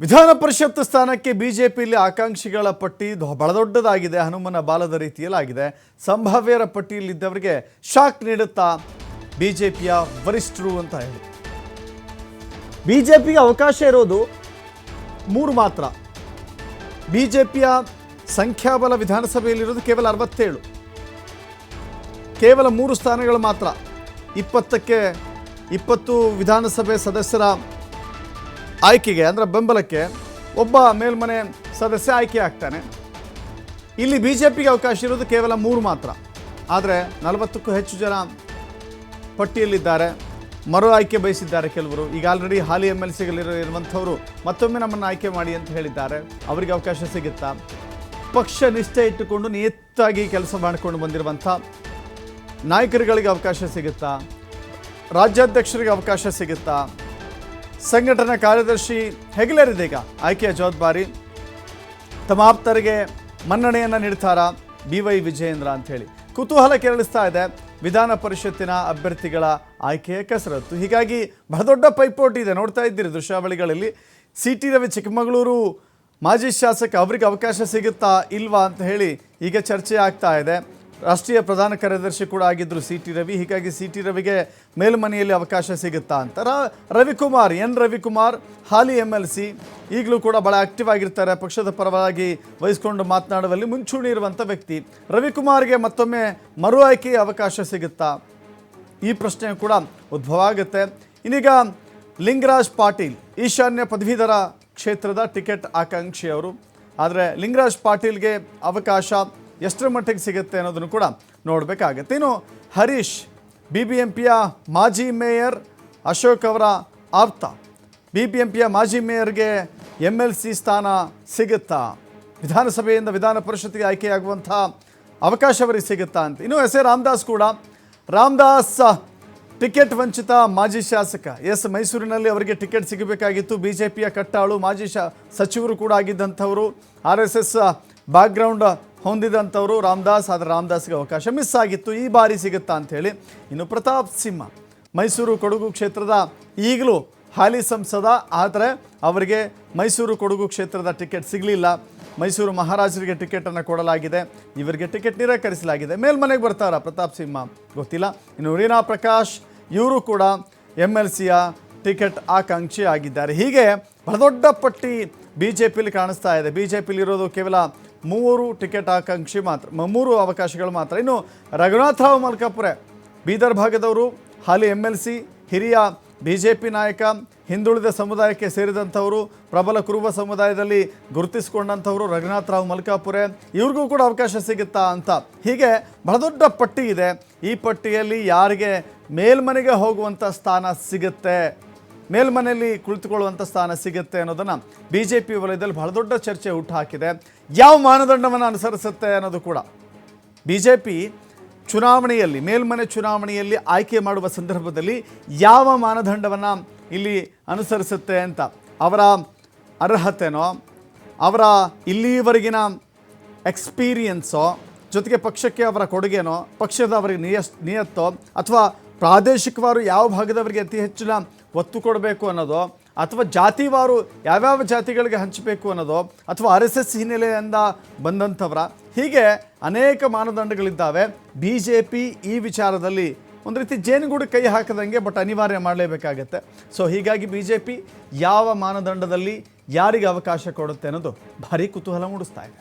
ವಿಧಾನ ಪರಿಷತ್ ಸ್ಥಾನಕ್ಕೆ ಬಿಜೆಪಿಯಲ್ಲಿ ಆಕಾಂಕ್ಷಿಗಳ ಪಟ್ಟಿ ಬಹಳ ದೊಡ್ಡದಾಗಿದೆ ಹನುಮನ ಬಾಲದ ರೀತಿಯಲ್ಲಾಗಿದೆ. ಸಂಭಾವ್ಯರ ಪಟ್ಟಿಯಲ್ಲಿದ್ದವರಿಗೆ ಶಾಕ್ ನೀಡುತ್ತಾ ಬಿಜೆಪಿಯ ವರಿಷ್ಠರು ಅಂತ ಹೇಳಿ. ಬಿಜೆಪಿಗೆ ಅವಕಾಶ ಇರೋದು ಮೂರು ಮಾತ್ರ. ಬಿಜೆಪಿಯ ಸಂಖ್ಯಾಬಲ ವಿಧಾನಸಭೆಯಲ್ಲಿರೋದು ಕೇವಲ ಅರವತ್ತೇಳು. ಕೇವಲ ಮೂರು ಸ್ಥಾನಗಳು ಮಾತ್ರ. ಇಪ್ಪತ್ತಕ್ಕೆ ಇಪ್ಪತ್ತು ವಿಧಾನಸಭೆ ಸದಸ್ಯರ ಆಯ್ಕೆಗೆ, ಅಂದರೆ ಬೆಂಬಲಕ್ಕೆ ಒಬ್ಬ ಮೇಲ್ಮನೆ ಸದಸ್ಯ ಆಯ್ಕೆ ಆಗ್ತಾನೆ. ಇಲ್ಲಿ ಬಿ ಜೆ ಪಿಗೆ ಅವಕಾಶ ಇರೋದು ಕೇವಲ ಮೂರು ಮಾತ್ರ. ಆದರೆ ನಲವತ್ತಕ್ಕೂ ಹೆಚ್ಚು ಜನ ಪಟ್ಟಿಯಲ್ಲಿದ್ದಾರೆ. ಮರು ಆಯ್ಕೆ ಬಯಸಿದ್ದಾರೆ ಕೆಲವರು. ಈಗ ಆಲ್ರೆಡಿ ಹಾಲಿ ಎಂ ಎಲ್ ಸಿಗಳಿರೋ ಇರುವಂಥವರು ಮತ್ತೊಮ್ಮೆ ನಮ್ಮನ್ನು ಆಯ್ಕೆ ಮಾಡಿ ಅಂತ ಹೇಳಿದ್ದಾರೆ. ಅವರಿಗೆ ಅವಕಾಶ ಸಿಗುತ್ತಾ? ಪಕ್ಷ ನಿಷ್ಠೆ ಇಟ್ಟುಕೊಂಡು ನಿಯತ್ತಾಗಿ ಕೆಲಸ ಮಾಡಿಕೊಂಡು ಬಂದಿರುವಂಥ ನಾಯಕರುಗಳಿಗೆ ಅವಕಾಶ ಸಿಗುತ್ತಾ? ರಾಜ್ಯಾಧ್ಯಕ್ಷರಿಗೆ ಅವಕಾಶ ಸಿಗುತ್ತಾ? ಸಂಘಟನಾ ಕಾರ್ಯದರ್ಶಿ ಹೆಗಲೇರಿದೀಗ ಆಯ್ಕೆಯ ಜವಾಬ್ದಾರಿ. ತಮ್ಮ ಆಪ್ತರಿಗೆ ಮನ್ನಣೆಯನ್ನು ನೀಡ್ತಾರಾ ಬಿ ವೈ ವಿಜಯೇಂದ್ರ ಅಂಥೇಳಿ. ಕುತೂಹಲ ಕೆರಳಿಸ್ತಾ ಇದೆ ವಿಧಾನ ಪರಿಷತ್ತಿನ ಅಭ್ಯರ್ಥಿಗಳ ಆಯ್ಕೆಯ ಕಸರತ್ತು. ಹೀಗಾಗಿ ಬಹಳ ದೊಡ್ಡ ಪೈಪೋಟಿ ಇದೆ. ನೋಡ್ತಾ ಇದ್ದೀರಿ ದೃಶ್ಯಾವಳಿಗಳಲ್ಲಿ. ಸಿ ಟಿ ರವಿ ಚಿಕ್ಕಮಗಳೂರು ಮಾಜಿ ಶಾಸಕ ಅವರಿಗೆ ಅವಕಾಶ ಸಿಗುತ್ತಾ ಇಲ್ವಾ ಅಂತ ಹೇಳಿ ಈಗ ಚರ್ಚೆ ಆಗ್ತಾ ಇದೆ. ರಾಷ್ಟ್ರೀಯ ಪ್ರಧಾನ ಕಾರ್ಯದರ್ಶಿ ಕೂಡ ಆಗಿದ್ದರು ಸಿ ಟಿ ರವಿ. ಹೀಗಾಗಿ ಸಿ ಟಿ ರವಿಗೆ ಮೇಲ್ಮನೆಯಲ್ಲಿ ಅವಕಾಶ ಸಿಗುತ್ತಾ ಅಂತ. ರವಿಕುಮಾರ್, ಎನ್ ರವಿಕುಮಾರ್, ಹಾಲಿ ಎಂ ಎಲ್ ಸಿ, ಈಗಲೂ ಕೂಡ ಭಾಳ ಆಕ್ಟಿವ್ ಆಗಿರ್ತಾರೆ. ಪಕ್ಷದ ಪರವಾಗಿ ವಹಿಸ್ಕೊಂಡು ಮಾತನಾಡುವಲ್ಲಿ ಮುಂಚೂಣಿ ಇರುವಂಥ ವ್ಯಕ್ತಿ. ರವಿಕುಮಾರ್ಗೆ ಮತ್ತೊಮ್ಮೆ ಮರು ಆಯ್ಕೆಯ ಅವಕಾಶ ಸಿಗುತ್ತಾ? ಈ ಪ್ರಶ್ನೆ ಕೂಡ ಉದ್ಭವ ಆಗುತ್ತೆ. ಇನ್ನೀಗ ಲಿಂಗರಾಜ್ ಪಾಟೀಲ್, ಈಶಾನ್ಯ ಪದವೀಧರ ಕ್ಷೇತ್ರದ ಟಿಕೆಟ್ ಆಕಾಂಕ್ಷಿಯವರು. ಆದರೆ ಲಿಂಗರಾಜ್ ಪಾಟೀಲ್ಗೆ ಅವಕಾಶ ಎಷ್ಟರ ಮಟ್ಟಿಗೆ ಸಿಗುತ್ತೆ ಅನ್ನೋದನ್ನು ಕೂಡ ನೋಡಬೇಕಾಗತ್ತೆ. ಇನ್ನು ಹರೀಶ್ ಬಿ ಬಿ ಎಂ ಪಿಯ ಮಾಜಿ ಮೇಯರ್ ಅಶೋಕ್ ಅವರ ಆಪ್ತ. ಬಿ ಬಿ ಎಂ ಪಿಯ ಮಾಜಿ ಮೇಯರ್ಗೆ ಎಂ ಎಲ್ ಸಿ ಸ್ಥಾನ ಸಿಗುತ್ತಾ? ವಿಧಾನಸಭೆಯಿಂದ ವಿಧಾನ ಪರಿಷತ್ಗೆ ಆಯ್ಕೆಯಾಗುವಂಥ ಅವಕಾಶ ಅವರಿಗೆ ಸಿಗುತ್ತಾ ಅಂತ. ಇನ್ನು ಎಸ್ ಎ ರಾಮದಾಸ್ ಕೂಡ. ರಾಮದಾಸ್, ಟಿಕೆಟ್ ವಂಚಿತ ಮಾಜಿ ಶಾಸಕ. ಎಸ್ ಮೈಸೂರಿನಲ್ಲಿ ಅವರಿಗೆ ಟಿಕೆಟ್ ಸಿಗಬೇಕಾಗಿತ್ತು. ಬಿ ಜೆ ಪಿಯ ಕಟ್ಟಾಳು ಮಾಜಿ ಶಾ, ಸಚಿವರು ಕೂಡ ಆಗಿದ್ದಂಥವರು. ಆರ್ ಎಸ್ ಎಸ್ ಬ್ಯಾಕ್ಗ್ರೌಂಡ್ ಹೊಂದಿದಂಥವರು ರಾಮದಾಸ್, ಆದರೆ ರಾಮದಾಸ್ಗೆ ಅವಕಾಶ ಮಿಸ್ ಆಗಿತ್ತು. ಈ ಬಾರಿ ಸಿಗುತ್ತಾ ಅಂಥೇಳಿ ಇನ್ನು ಪ್ರತಾಪ್ ಸಿಂಹ, ಮೈಸೂರು ಕೊಡಗು ಕ್ಷೇತ್ರದ ಈಗಲೂ ಹಾಲಿ ಸಂಸದ, ಆದರೆ ಅವರಿಗೆ ಮೈಸೂರು ಕೊಡಗು ಕ್ಷೇತ್ರದ ಟಿಕೆಟ್ ಸಿಗಲಿಲ್ಲ. ಮೈಸೂರು ಮಹಾರಾಜರಿಗೆ ಟಿಕೆಟನ್ನು ಕೊಡಲಾಗಿದೆ. ಇವರಿಗೆ ಟಿಕೆಟ್ ನಿರಾಕರಿಸಲಾಗಿದೆ. ಮೇಲ್ಮನೆಗೆ ಬರ್ತಾರ ಪ್ರತಾಪ್ ಸಿಂಹ? ಗೊತ್ತಿಲ್ಲ. ಇನ್ನು ರೀನಾ ಪ್ರಕಾಶ್, ಇವರು ಕೂಡ ಎಂ ಎಲ್ ಸಿಯ ಟಿಕೆಟ್ ಆಕಾಂಕ್ಷಿ ಆಗಿದ್ದಾರೆ ಹೀಗೆ ಬಹಳ ದೊಡ್ಡ ಪಟ್ಟಿ ಬಿ ಜೆ ಪಿಲಿ ಕಾಣಿಸ್ತಾ ಇದೆ. ಬಿ ಜೆ ಪಿಲಿರೋದು ಕೇವಲ ಮೂವರು ಟಿಕೆಟ್ ಆಕಾಂಕ್ಷಿ ಮಾತ್ರ ಮೂರು ಅವಕಾಶಗಳು ಮಾತ್ರ. ಇನ್ನು ರಘುನಾಥರಾವ್ ಮಲ್ಕಾಪುರೆ, ಬೀದರ್ ಭಾಗದವರು, ಹಾಲಿ ಎಂ ಎಲ್ ಸಿ ಹಿರಿಯ ಬಿ ಜೆ ಪಿ ನಾಯಕ, ಹಿಂದುಳಿದ ಸಮುದಾಯಕ್ಕೆ ಸೇರಿದಂಥವರು, ಪ್ರಬಲ ಕುರುಬ ಸಮುದಾಯದಲ್ಲಿ ಗುರುತಿಸಿಕೊಂಡಂಥವರು ರಘುನಾಥರಾವ್ ಮಲ್ಕಾಪುರೆ. ಇವ್ರಿಗೂ ಕೂಡ ಅವಕಾಶ ಸಿಗುತ್ತಾ ಅಂತ. ಹೀಗೆ ಬಹಳ ದೊಡ್ಡ ಪಟ್ಟಿ ಇದೆ. ಈ ಪಟ್ಟಿಯಲ್ಲಿ ಯಾರಿಗೆ ಮೇಲ್ಮನೆಗೆ ಹೋಗುವಂಥ ಸ್ಥಾನ ಸಿಗುತ್ತೆ? ಮೇಲ್ಮನೆಯಲ್ಲಿ ಕುಳಿತುಕೊಳ್ಳುವಂಥ ಸ್ಥಾನ ಸಿಗುತ್ತೆ ಅನ್ನೋದನ್ನು ಬಿ ಜೆ ಪಿ ವಲಯದಲ್ಲಿ ಬಹಳ ದೊಡ್ಡ ಚರ್ಚೆ ಹುಟ್ಟುಹಾಕಿದೆ ಯಾವ ಮಾನದಂಡವನ್ನು ಅನುಸರಿಸುತ್ತೆ ಅನ್ನೋದು ಕೂಡ. ಬಿ ಜೆ ಪಿ ಚುನಾವಣೆಯಲ್ಲಿ, ಮೇಲ್ಮನೆ ಚುನಾವಣೆಯಲ್ಲಿ ಆಯ್ಕೆ ಮಾಡುವ ಸಂದರ್ಭದಲ್ಲಿ ಯಾವ ಮಾನದಂಡವನ್ನು ಇಲ್ಲಿ ಅನುಸರಿಸುತ್ತೆ ಅಂತ ಅವರ ಅರ್ಹತೆನೋ, ಅವರ ಇಲ್ಲಿವರೆಗಿನ ಎಕ್ಸ್ಪೀರಿಯನ್ಸೋ, ಜೊತೆಗೆ ಪಕ್ಷಕ್ಕೆ ಅವರ ಕೊಡುಗೆನೋ, ಪಕ್ಷದ ಅವರಿಗೆ ನಿಯಸ್, ನಿಯತ್ತೋ, ಅಥವಾ ಪ್ರಾದೇಶಿಕವಾರು ಯಾವ ಭಾಗದವರಿಗೆ ಅತಿ ಹೆಚ್ಚಿನ ಒತ್ತು ಕೊಡಬೇಕು ಅನ್ನೋದು, ಅಥವಾ ಜಾತಿವಾರು ಯಾವ್ಯಾವ ಜಾತಿಗಳಿಗೆ ಹಂಚಬೇಕು ಅನ್ನೋದು, ಅಥವಾ ಆರ್ ಎಸ್ ಎಸ್ ಹಿನ್ನೆಲೆಯಿಂದ ಬಂದಂಥವರ, ಹೀಗೆ ಅನೇಕ ಮಾನದಂಡಗಳಿದ್ದಾವೆ. ಬಿ ಜೆ ಪಿ ಈ ವಿಚಾರದಲ್ಲಿ ಒಂದು ರೀತಿ ಜೇನುಗೂಡು ಕೈ ಹಾಕದಂಗೆ ಬಟ್ ಅನಿವಾರ್ಯ ಮಾಡಲೇಬೇಕಾಗತ್ತೆ. ಸೊ ಹೀಗಾಗಿ ಬಿ ಜೆ ಪಿ ಯಾವ ಮಾನದಂಡದಲ್ಲಿ ಯಾರಿಗೆ ಅವಕಾಶ ಕೊಡುತ್ತೆ ಅನ್ನೋದು ಭಾರಿ ಕುತೂಹಲ ಮೂಡಿಸ್ತಾ ಇದೆ.